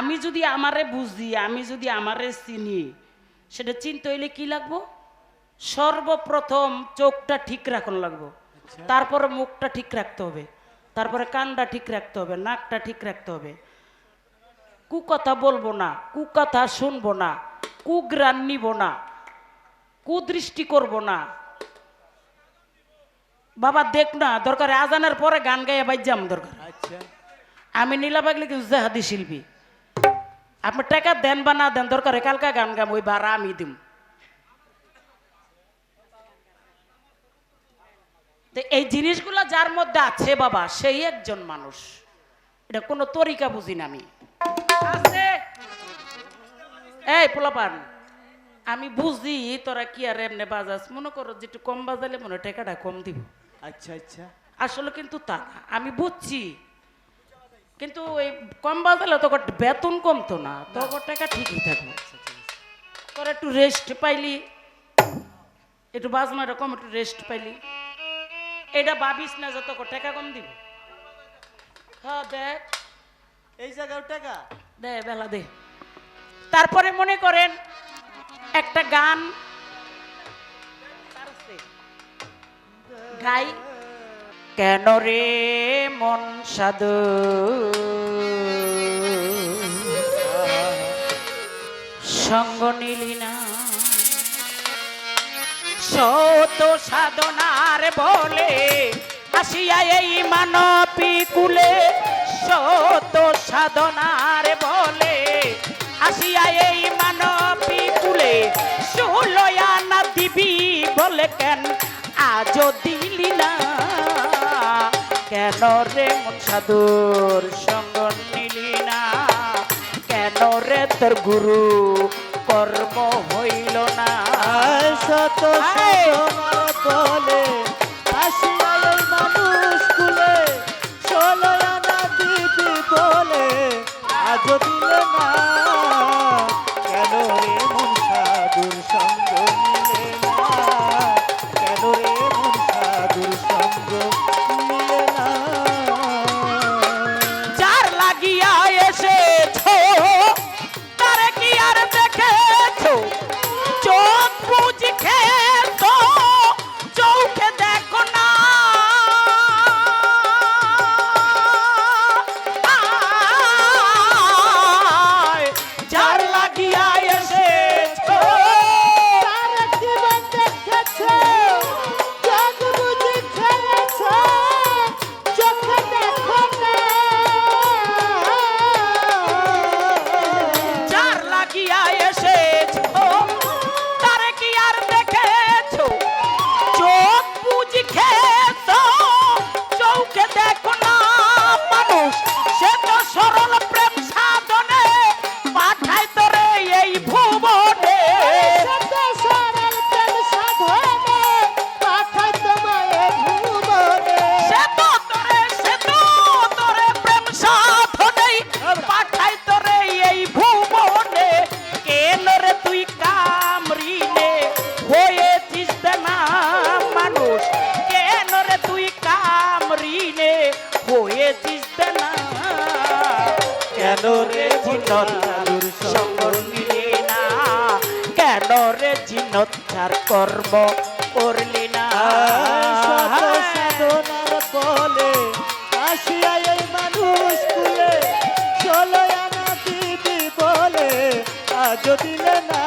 আমি যদি আমারে বুঝি আমি যদি আমারে চিনি সেটা চিনতে হইলে কি লাগবো? সর্বপ্রথম চোখটা ঠিক রাখন লাগবো। তারপরে মুখটা ঠিক রাখতে হবে। তারপরে কানটা ঠিক রাখতে হবে নাকটা ঠিক রাখতে হবে। কুকথা বলব না কুকথা শুনব না কুগ্রান নিব না কুদৃষ্টি করব না। বাবা দেখ না দরকার আজানের পরে গান গাইয়া বাইজাম দরকার। আচ্ছা। আমি নীলা পাগলি কিন্তু জাহাদি শিল্পী। আপনি টাকা দেন বা না দেন দরকার কালকা গান গাম ওই ভাড়া আমি দিম। তো এই জিনিসগুলো যার মধ্যে আছে বাবা সেই একজন মানুষ। এটা কোনো তরিকা বুঝি না আমি। আছে। এই পোলাপান আমি বুঝি তোরা কি আর এমনি বাজাস। মনে করো যে একটু কম বাজালে মনে হয় টাকাটা কম দিব। আচ্ছা আচ্ছা। আসলে কিন্তু তা আমি বুঝছি কিন্তু এই কম বাজালে তো বেতন কমতো না তো টাকা ঠিকই থাকবে। তোর একটু রেস্ট পাইলি একটু বাজনা এরকম একটু রেস্ট পাইলি। এটা ভাবিস না যে তোকে টাকা কম দিব? হ্যাঁ দেখ এই জায়গায় টাকা? দে বেলা দে। তারপরে মনে করেন একটা গান। গাই। কেন রে মন সাধু? সঙ্গ নিলি না। শত সাধনার বলে আসিয়া এই মানবী কুলে শত সাধনার বলে আসিয়া এই মানবী কুলে ষোলয়া না দিবি বলে কেন? আজও দিলি না। কেন রে সাধুর সঙ্গ নিলি না কেন রে তোর গুরু কর্ম হইল না শত আয়। জিনত সঙ্গ নিলি না। কেন রে জিনত চার কর্ম করলি না? সাধনার বলে আজ দিলে না।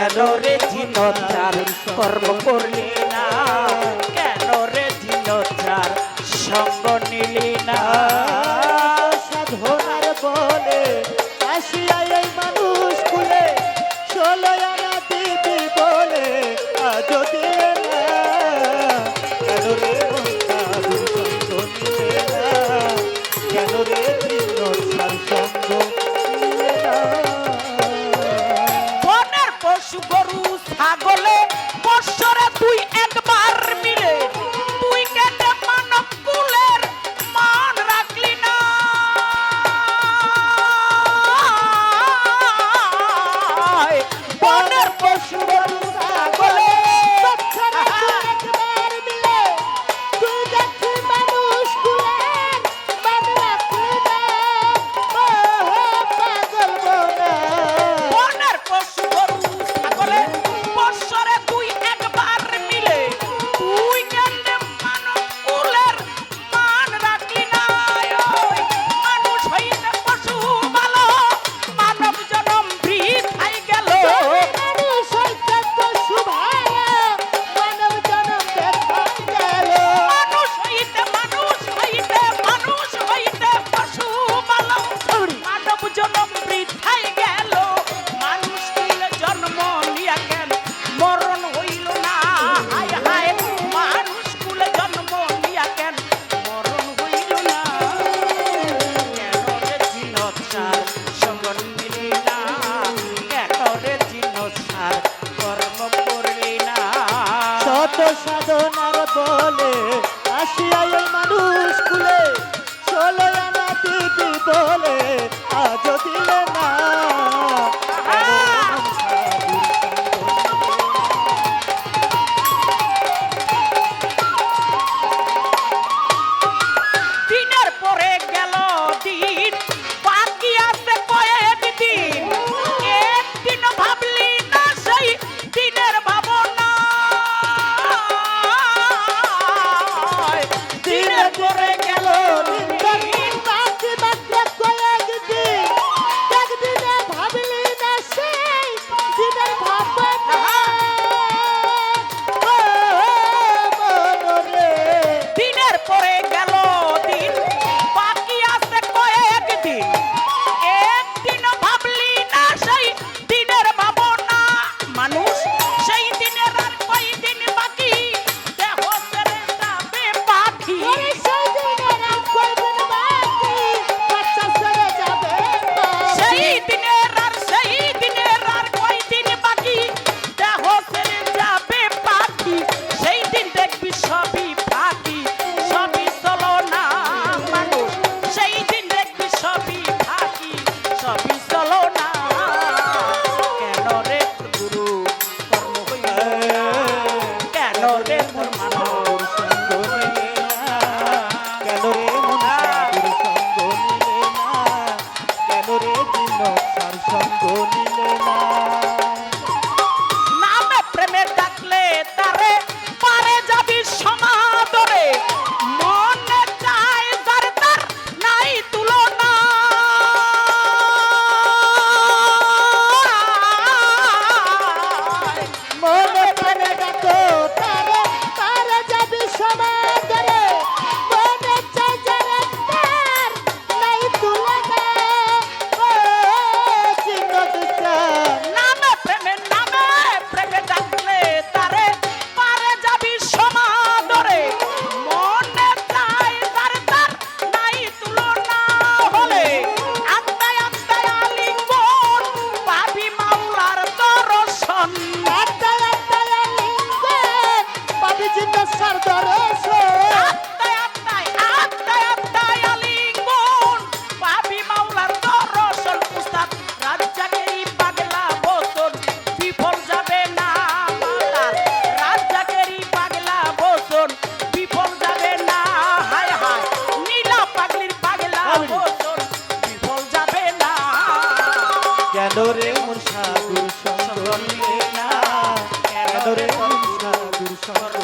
কেন রে জিনত কর্ম করলি না সাধনার বল গেল। করে দুর্সাগর